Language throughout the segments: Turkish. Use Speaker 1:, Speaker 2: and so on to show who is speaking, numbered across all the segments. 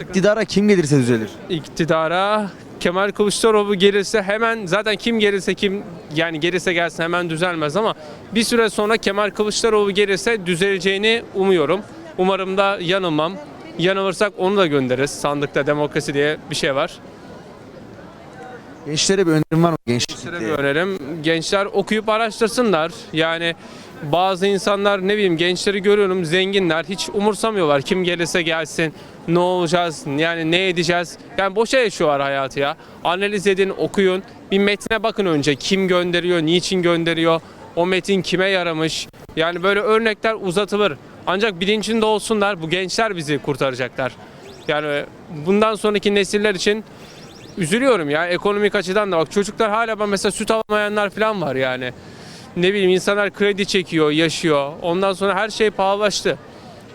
Speaker 1: İktidara kim gelirse düzelir.
Speaker 2: iktidara Kemal Kılıçdaroğlu gelirse hemen zaten kim gelirse kim yani gelirse gelsin hemen düzelmez ama bir süre sonra Kemal Kılıçdaroğlu gelirse düzeleceğini umuyorum. Umarım da yanılmam. Yanılırsak onu da göndeririz. Sandıkta demokrasi diye bir şey var.
Speaker 1: Gençlere bir önerim var mı?
Speaker 2: Gençlere bir önerim. Gençler okuyup araştırsınlar. Yani bazı insanlar ne bileyim gençleri görüyorum zenginler hiç umursamıyorlar. Kim gelirse gelsin ne olacağız yani ne edeceğiz. Yani boşa yaşıyorlar hayatı ya. Analiz edin okuyun. Bir metne bakın önce kim gönderiyor niçin gönderiyor. O metin kime yaramış. Yani böyle örnekler uzatılır. Ancak bilincinde olsunlar bu gençler bizi kurtaracaklar. Yani bundan sonraki nesiller için üzülüyorum ya ekonomik açıdan da bak çocuklar hala ben mesela süt alamayanlar falan var yani. Ne bileyim insanlar kredi çekiyor, yaşıyor. Ondan sonra her şey pahalılaştı.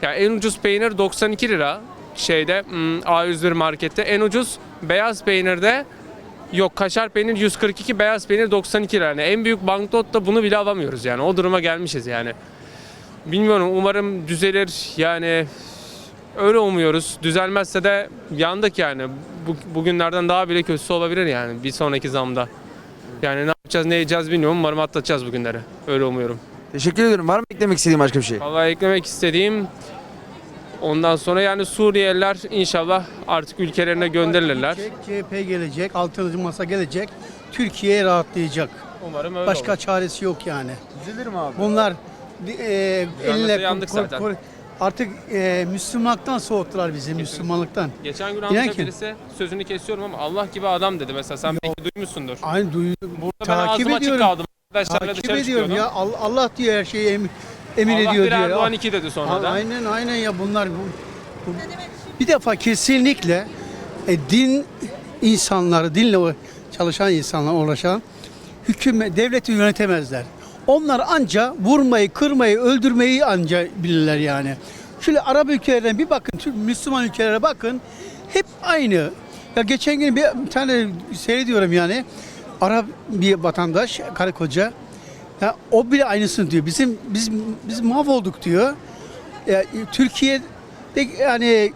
Speaker 2: Yani en ucuz peynir 92 lira şeyde hmm, A101 markette. En ucuz beyaz peynirde yok kaşar peynir 142, beyaz peynir 92 lira. Yani en büyük banknotta bunu bile alamıyoruz yani. O duruma gelmişiz yani. Bilmiyorum umarım düzelir yani Öyle umuyoruz. Düzelmezse de yandık yani. Bu, bugünlerden daha bile kötüsü olabilir yani bir sonraki zamda. Yani yapacağız ne edeceğiz bilmiyorum. Umarım atlatacağız bugünleri. Öyle umuyorum.
Speaker 1: Teşekkür ediyorum. Var mı eklemek istediğin başka bir şey?
Speaker 2: Vallahi eklemek istediğim ondan sonra yani Suriyeliler inşallah artık ülkelerine gönderilirler.
Speaker 3: Gelecek, CHP gelecek, altıncı masa gelecek. Türkiye rahatlayacak.
Speaker 2: Umarım öyle
Speaker 3: Başka
Speaker 2: olur.
Speaker 3: çaresi yok yani.
Speaker 1: Düzelir mi abi?
Speaker 3: Bunlar e,
Speaker 2: yandık
Speaker 3: kor-
Speaker 2: zaten.
Speaker 3: Artık e, Müslümanlıktan soğuttular bizi, Müslümanlıktan.
Speaker 2: Geçen gün
Speaker 3: İnan ki-
Speaker 2: birisi sözünü kesiyorum ama Allah gibi adam dedi mesela sen belki duymuşsundur.
Speaker 3: Aynı duydum.
Speaker 2: Burada ben
Speaker 3: Takip
Speaker 2: ağzım açık
Speaker 3: ediyorum.
Speaker 2: kaldım. Arkadaşlarla
Speaker 3: Takip
Speaker 2: dışarı
Speaker 3: ediyorum
Speaker 2: çıkıyordum.
Speaker 3: ya. Al- Allah diyor her şeyi em- emir
Speaker 2: Allah
Speaker 3: ediyor
Speaker 2: bir
Speaker 3: diyor.
Speaker 2: Erdoğan iki dedi sonra da.
Speaker 3: Aynen aynen ya bunlar. Bu, bu- bir defa kesinlikle e, din insanları, dinle o- çalışan insanlar uğraşan hükümet, devleti yönetemezler. Onlar anca vurmayı, kırmayı, öldürmeyi anca bilirler yani. Şöyle Arap ülkelerine bir bakın, Müslüman ülkelere bakın. Hep aynı. Ya geçen gün bir tane seyrediyorum yani. Arap bir vatandaş, karı koca. Ya o bile aynısını diyor. Bizim biz biz mahvolduk diyor. Ya, Türkiye'de yani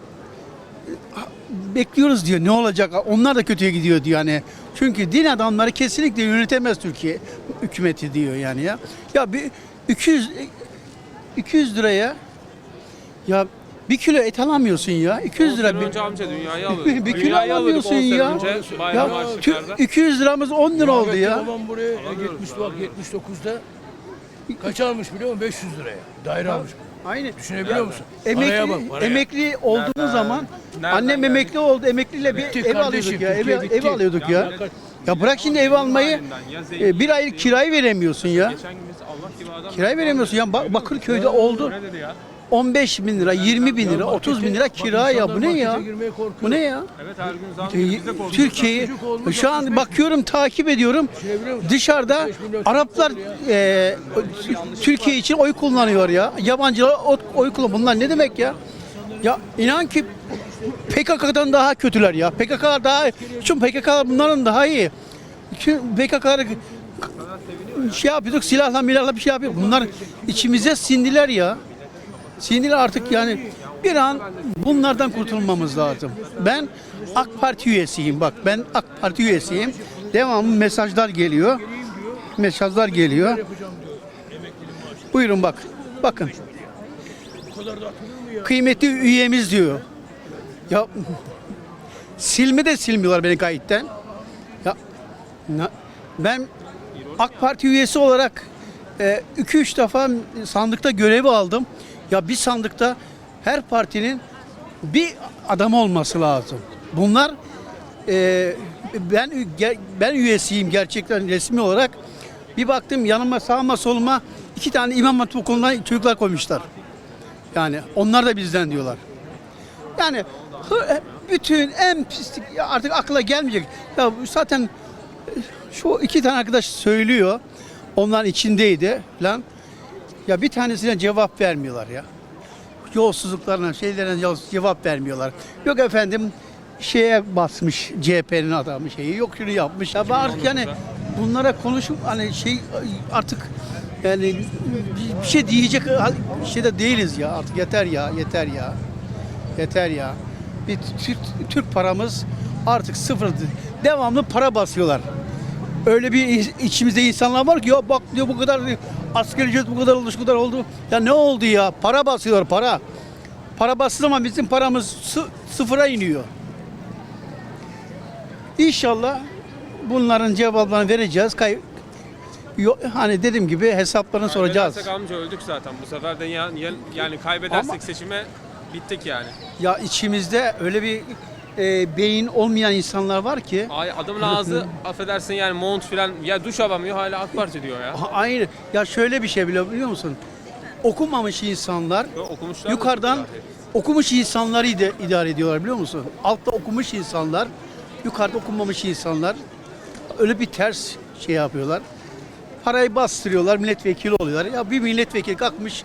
Speaker 3: bekliyoruz diyor. Ne olacak? Onlar da kötüye gidiyor diyor yani. Çünkü din adamları kesinlikle yönetemez Türkiye hükümeti diyor yani ya. Ya bir 200 200 liraya ya bir kilo et alamıyorsun ya. 200
Speaker 2: 10
Speaker 3: lira bir,
Speaker 2: önce amca dünyayı alıyorduk.
Speaker 3: bir kilo
Speaker 2: Dünyayı alıyorduk 10
Speaker 3: alamıyorsun
Speaker 2: sene
Speaker 3: ya.
Speaker 2: önce
Speaker 3: Ya
Speaker 2: bayram
Speaker 3: tü-
Speaker 2: harçlıklarda.
Speaker 3: 200 liramız 10 lira oldu ya.
Speaker 4: Babam buraya 70 bak 79'da kaç almış biliyor musun? 500 liraya. Daire almış.
Speaker 3: Aynı.
Speaker 4: Düşünebiliyor musun? Paraya
Speaker 3: Emekli,
Speaker 4: bak paraya.
Speaker 3: emekli
Speaker 2: Nereden-
Speaker 3: zaman
Speaker 2: nereden
Speaker 3: annem
Speaker 2: geldik?
Speaker 3: emekli oldu. Emekliyle bir ev
Speaker 4: kardeşim,
Speaker 3: alıyorduk ya. Ev,
Speaker 4: Türkiye bitti.
Speaker 3: ev alıyorduk ya.
Speaker 4: Ya-
Speaker 3: bırak şimdi ev almayı. e, Bir aylık kirayı veremiyorsun ya.
Speaker 2: Geçen gün biz Allah gibi adam.
Speaker 3: Kirayı veremiyorsun ya. Ba- Bakırköy'de oldu.
Speaker 2: Ne dedi ya?
Speaker 3: 15 bin lira, 20 bin lira, 30 bin lira kira ya. Bu ne ya? Bu ne ya?
Speaker 2: Evet her gün zam.
Speaker 3: Türkiye'yi şu an
Speaker 4: 65
Speaker 3: bakıyorum takip ediyorum dışarıda
Speaker 4: 65 milyon
Speaker 3: Araplar e, Türkiye için oy kullanıyor ya yabancılar o- oy kullan bunlar ne demek ya ya inan ki PKK'dan daha kötüler ya PKK daha şu PKK bunların daha iyi Şu PKK'ları şey yapıyorduk silahla milahla bir şey yapıyor bunlar içimize sindiler ya Sinirli artık yani bir an bunlardan kurtulmamız lazım. Ben AK Parti üyesiyim bak ben AK Parti üyesiyim. Devamlı mesajlar geliyor. Mesajlar geliyor. Buyurun bak. Bakın. Kıymetli üyemiz diyor. Ya silme de silmiyorlar beni kayıttan. Ya na- ben AK Parti üyesi olarak 2-3 defa sandıkta görev aldım. Ya bir sandıkta her partinin bir adam olması lazım. Bunlar e, ben ben üyesiyim gerçekten resmi olarak. Bir baktım yanıma sağıma soluma iki tane imam hatip okulundan çocuklar koymuşlar. Yani onlar da bizden diyorlar. Yani bütün en pislik artık akla gelmeyecek. Ya zaten şu iki tane arkadaş söylüyor. Onların içindeydi lan. Ya bir tanesine cevap vermiyorlar ya. Yolsuzluklarına, şeylerine cevap vermiyorlar. Yok efendim şeye basmış CHP'nin adamı şeyi. Yok şunu yapmış. Ya artık yani bunlara konuşup hani şey artık yani bir- şey diyecek şeyde değiliz ya. Artık yeter ya, yeter ya. Yeter ya. Bir Türk, Türk paramız artık sıfır. Devamlı para basıyorlar. Öyle bir içimizde insanlar var ki ya bak diyor bu kadar asgari ücret bu kadar oldu şu kadar oldu. Ya ne oldu ya? Para basıyorlar para. Para bastığı zaman bizim paramız sı- sıfıra iniyor. İnşallah bunların cevaplarını vereceğiz. Kay Yo- hani dediğim gibi hesaplarını soracağız.
Speaker 2: Kaybedersek amca öldük zaten. Bu sefer de ya- ya- yani kaybedersek
Speaker 3: Ama-
Speaker 2: seçime bittik yani.
Speaker 3: Ya içimizde öyle bir e, beyin olmayan insanlar var ki
Speaker 2: Ay adamın ağzı affedersin yani mont filan ya duş alamıyor hala AK Parti diyor ya.
Speaker 3: Ha, Aynı. Ya şöyle bir şey bile biliyor musun? Okumamış insanlar
Speaker 2: Yo, okumuşlar.
Speaker 3: yukarıdan
Speaker 2: da
Speaker 3: okumuş insanları ide- idare ediyorlar biliyor musun? Altta okumuş insanlar, yukarıda okumamış insanlar öyle bir ters şey yapıyorlar. Parayı bastırıyorlar, milletvekili oluyorlar. Ya bir milletvekili kalkmış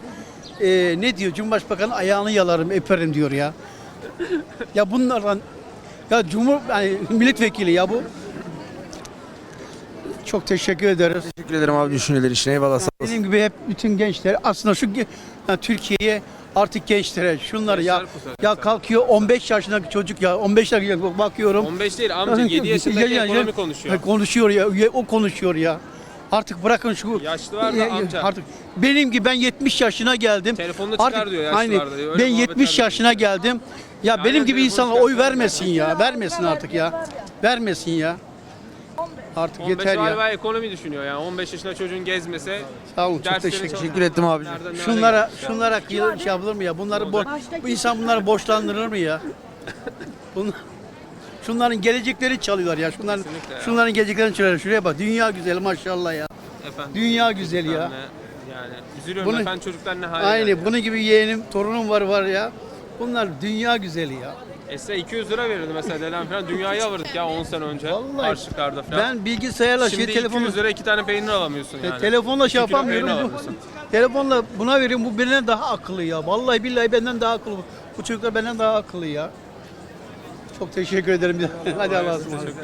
Speaker 3: e, ne diyor? Cumhurbaşkanı ayağını yalarım, öperim diyor ya. ya bunlardan ya Cumhur yani milletvekili ya bu. Çok teşekkür ederiz.
Speaker 1: Teşekkür ederim abi düşünceler için. Eyvallah sağ olasın.
Speaker 3: Dediğim gibi hep bütün gençler aslında şu ge- yani Türkiye'ye artık gençlere şunları ya
Speaker 2: Gençler
Speaker 3: ya kalkıyor 15 yaşındaki çocuk ya 15 yaşındaki bakıyorum.
Speaker 2: 15 değil amca 7 yaşındaki ekonomi konuşuyor.
Speaker 3: Ha, Konuşuyor ya ya, o konuşuyor ya. Artık bırakın şu
Speaker 2: Yaşlı var da
Speaker 3: ya,
Speaker 2: amca.
Speaker 3: Artık benim gibi ben 70 yaşına geldim.
Speaker 2: Telefonda çıkar diyor yaşlılar
Speaker 3: aynı,
Speaker 2: da, öyle
Speaker 3: Ben
Speaker 2: muhabbetler
Speaker 3: 70
Speaker 2: de
Speaker 3: yaşına geldim. Ya
Speaker 2: Aynen,
Speaker 3: benim gibi insanlar oy vermesin ya. Vermesin artık ya. Vermesin ya. Artık
Speaker 2: 15
Speaker 3: yeter ya.
Speaker 2: galiba ekonomi düşünüyor yani 15 yaşında çocuğun gezmese
Speaker 3: Sağ olun çok teşekkür
Speaker 1: Teşekkür ettim abicim.
Speaker 2: Nereden
Speaker 3: Şunlara şunlara şey yapılır mı ya? Bunları bo bu insan bunları borçlandırır mı ya? Bunlar, şunların gelecekleri çalıyorlar ya. Şunların
Speaker 2: Kesinlikle ya.
Speaker 3: şunların geleceklerini çalıyorlar. Şuraya bak. Dünya güzel maşallah ya.
Speaker 2: Efendim.
Speaker 3: Dünya güzel ya.
Speaker 2: Yani, yani üzülüyorum
Speaker 3: Bunu-
Speaker 2: efendim çocuklar ne hale geldi.
Speaker 3: Aynı bunun gibi yeğenim, torunum var var ya. Bunlar dünya güzeli ya.
Speaker 2: Eskiden 200 lira verirdi mesela dedem falan dünyayı alırdık ya 10 sene önce
Speaker 3: Vallahi
Speaker 2: harçlıklarda falan.
Speaker 3: Ben bilgisayarla
Speaker 2: Şimdi
Speaker 3: şey telefonu
Speaker 2: 200 lira iki tane peynir alamıyorsun
Speaker 3: te-
Speaker 2: yani.
Speaker 3: telefonla şey
Speaker 2: İki kilo
Speaker 3: yapamıyorum.
Speaker 2: peynir
Speaker 3: Bu-
Speaker 2: alamıyorsun.
Speaker 3: telefonla buna veriyorum. Bu benden daha akıllı ya. Vallahi billahi benden daha akıllı. Bu çocuklar benden daha akıllı ya. Çok teşekkür ederim. Hadi Allah'a ısmarladık.